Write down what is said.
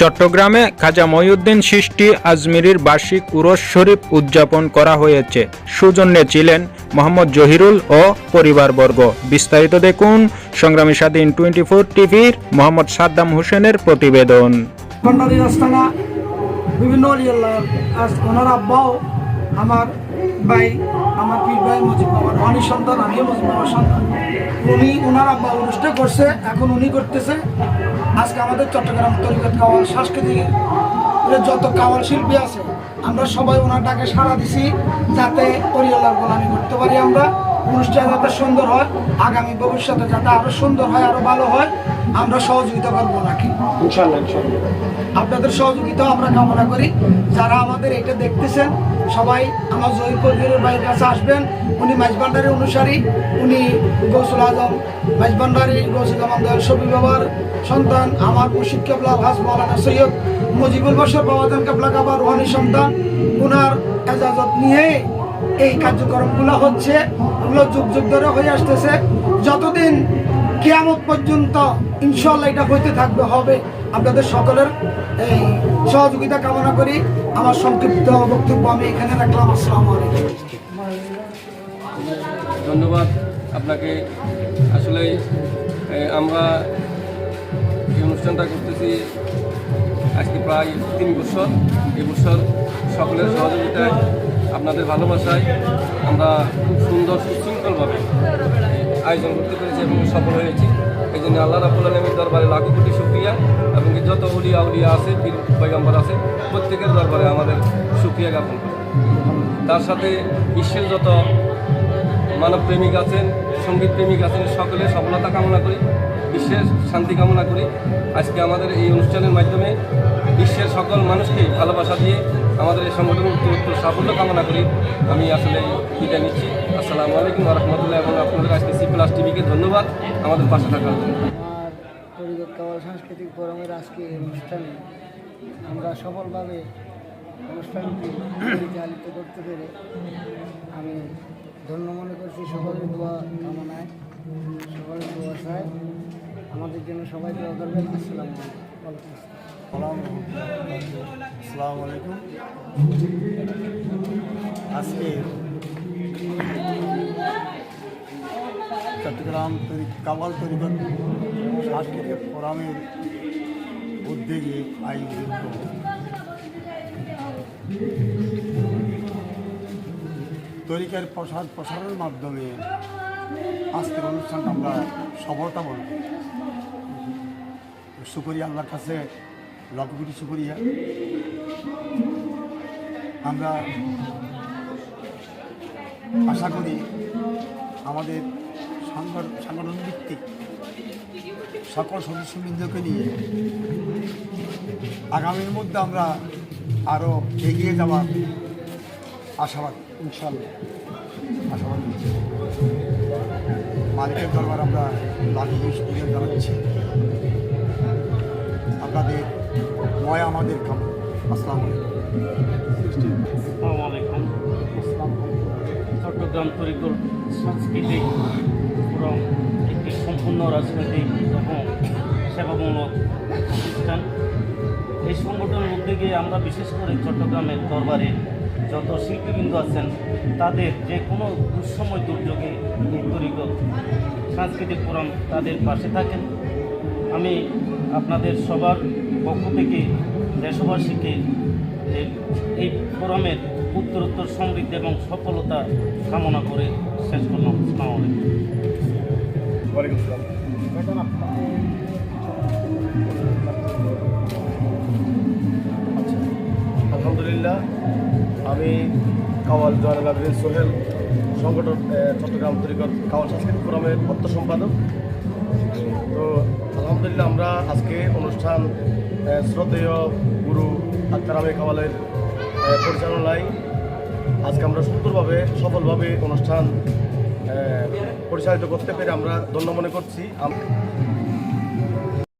চট্টগ্রামে খাজা মহিউদ্দিন সৃষ্টি আজমিরির বার্ষিক উরস শরীফ উদযাপন করা হয়েছে। সুজন্যে ছিলেন মোহাম্মদ জহিরুল ও পরিবারবর্গ। বিস্তারিত দেখুন সংগ্রামী স্বাধীন টোয়েন্টি ফোর টিভির মোহাম্মদ সাদ্দাম হোসেনের প্রতিবেদন। বিভিন্ন আমার ভাই, আমার পীর ভাই মুজিব বাবার অনি সন্তান, আমিও মুজিব বাবার সন্তান। উনি ওনার আব্বা অনুষ্ঠান করছে, এখন উনি করতেছে। আজকে আমাদের চট্টগ্রাম তরিকত কাওয়াল সাংস্কৃতিক যত কাওয়াল শিল্পী আছে, আমরা সবাই ওনার ডাকে সাড়া দিছি, যাতে অলিয়াল্লাহর গোলামি করতে পারি আমরা। অনুষ্ঠান যাতে সুন্দর হয় আগামী ভবিষ্যতে যাতে আরও সুন্দর হয় আরও ভালো হয় আমরা সহযোগিতা করব নাকি? আপনাদের সহযোগিতা আমরা কামনা করি। যারা আমাদের এটা দেখতেছেন সবাই আমার জহির কবিরের ভাইয়ের কাছে আসবেন। উনি মাঝবান্ডারি অনুসারী উনি গৌসুল আজম মাঝবান্ডারি গৌসুল জামান দয়াল শফি বাবার সন্তান আমার মুর্শিদ কেবলা হাস মৌলানা সৈয়দ মুজিবুল বসর বাবাদান কেবলা কাবার রোহানি সন্তান ওনার এজাজত নিয়ে এই কার্যক্রমগুলো হচ্ছে ওগুলো যুগ যুগ ধরে হয়ে আসতেছে। যতদিন কিয়ামত পর্যন্ত ইনশাল্লাহ এটা হইতে থাকবে, হবে। আপনাদের সকলের এই সহযোগিতা কামনা করি। আমার সংক্ষিপ্ত বক্তব্য আমি এখানে রাখলাম। আসসালামু ধন্যবাদ আপনাকে। আসলে আমরা এই অনুষ্ঠানটা করতেছি আজকে প্রায় তিন বছর। এই বছর সকলের সহযোগিতায় আপনাদের ভালোবাসায় আমরা খুব সুন্দর সুশৃঙ্খলভাবে আয়োজন করতে পেরেছি এবং সফল হয়েছি। এই জন্য আল্লাহ রাবুল আলমীর দরবারে লাখো কোটি সুক্রিয়া এবং যত উলিয়া উলিয়া আছে, পীর পয়গম্বর আছে, প্রত্যেকের দরবারে আমাদের সুক্রিয়া জ্ঞাপন করি তার সাথে বিশ্বের যত মানব প্রেমিক আছেন সংগীত প্রেমিক আছেন, সকলে সফলতা কামনা করি, বিশ্বের শান্তি কামনা করি। আজকে আমাদের এই অনুষ্ঠানের মাধ্যমে বিশ্বের সকল মানুষকে ভালোবাসা দিয়ে আমাদের এই সংগঠনের উত্তর সাফল্য কামনা করি। আমি আসলে বিদায় নিচ্ছি। আসসালামু আলাইকুম রহমতুল্লাহ এবং আপনাদের আজকে সি প্লাস টিভিকে ধন্যবাদ আমাদের পাশে থাকার জন্য। সাংস্কৃতিক ফোরামের আজকে অনুষ্ঠানে আমরা সফলভাবে অনুষ্ঠানটি পরিচালিত করতে পেরে আমি ধন্য করছি সকলের দোয়া কামনায়, সকলের দোয়া চাই আমাদের জন্য সবাই দোয়া করবেন। আসসালামু আসসালামু আলাইকুম। আজকে চট্টগ্রাম তরি, কামাল তরিকত সাংস্কৃতিক ফোরামের উদ্যোগে আয়োজিত তরিকার প্রসার প্রসারের মাধ্যমে আজকের অনুষ্ঠানটা আমরা সফলতা বলব। সুকরিয়া আল্লাহর কাছে লক্ষ কোটি সুকরিয়া। আমরা আশা করি আমাদের সাংগঠন সংগঠন ভিত্তিক সকল সদস্যবৃন্দকে নিয়ে আগামীর মধ্যে আমরা আরও এগিয়ে যাওয়ার আশাবাদ। ইনশাল্লাহ আশাবাদ মালিকের দরবার আমরা লাখি সুবিধা জানাচ্ছি। আপনাদের ময় আমাদের কাম। আসসালামু আলাইকুম। আসসালামু চট্টগ্রাম তরিকুল সাংস্কৃতিক ফোরাম একটি সম্পূর্ণ রাজনৈতিক এবং সেবামূলক প্রতিষ্ঠান। এই সংগঠনের উদ্যোগে আমরা বিশেষ করে চট্টগ্রামের দরবারে যত শিল্পীবৃন্দ আছেন তাদের যে কোনো দুঃসময় দুর্যোগে তরিকত সাংস্কৃতিক ফোরাম তাদের পাশে থাকেন। আমি আপনাদের সবার পক্ষ থেকে দেশবাসীকে যে এই ফোরামের উত্তরোত্তর সমৃদ্ধি এবং সফলতা কামনা করে শেষ করলাম। আসসালামু আলহামদুলিল্লাহ। আমি কাওয়াল জয়নাল আবিদিন সোহেল সংগঠন চট্টগ্রাম তরিকত কাওয়াল সাংস্কৃতিক ফোরামের পত্র সম্পাদক। তো আলহামদুলিল্লাহ আমরা আজকে অনুষ্ঠান শ্রদ্ধেয় গুরু আক্তারামে কাওয়ালের পরিচালনায় আজকে আমরা সুন্দরভাবে, সফলভাবে অনুষ্ঠান পরিচালিত করতে পেরে আমরা ধন্য মনে করছি।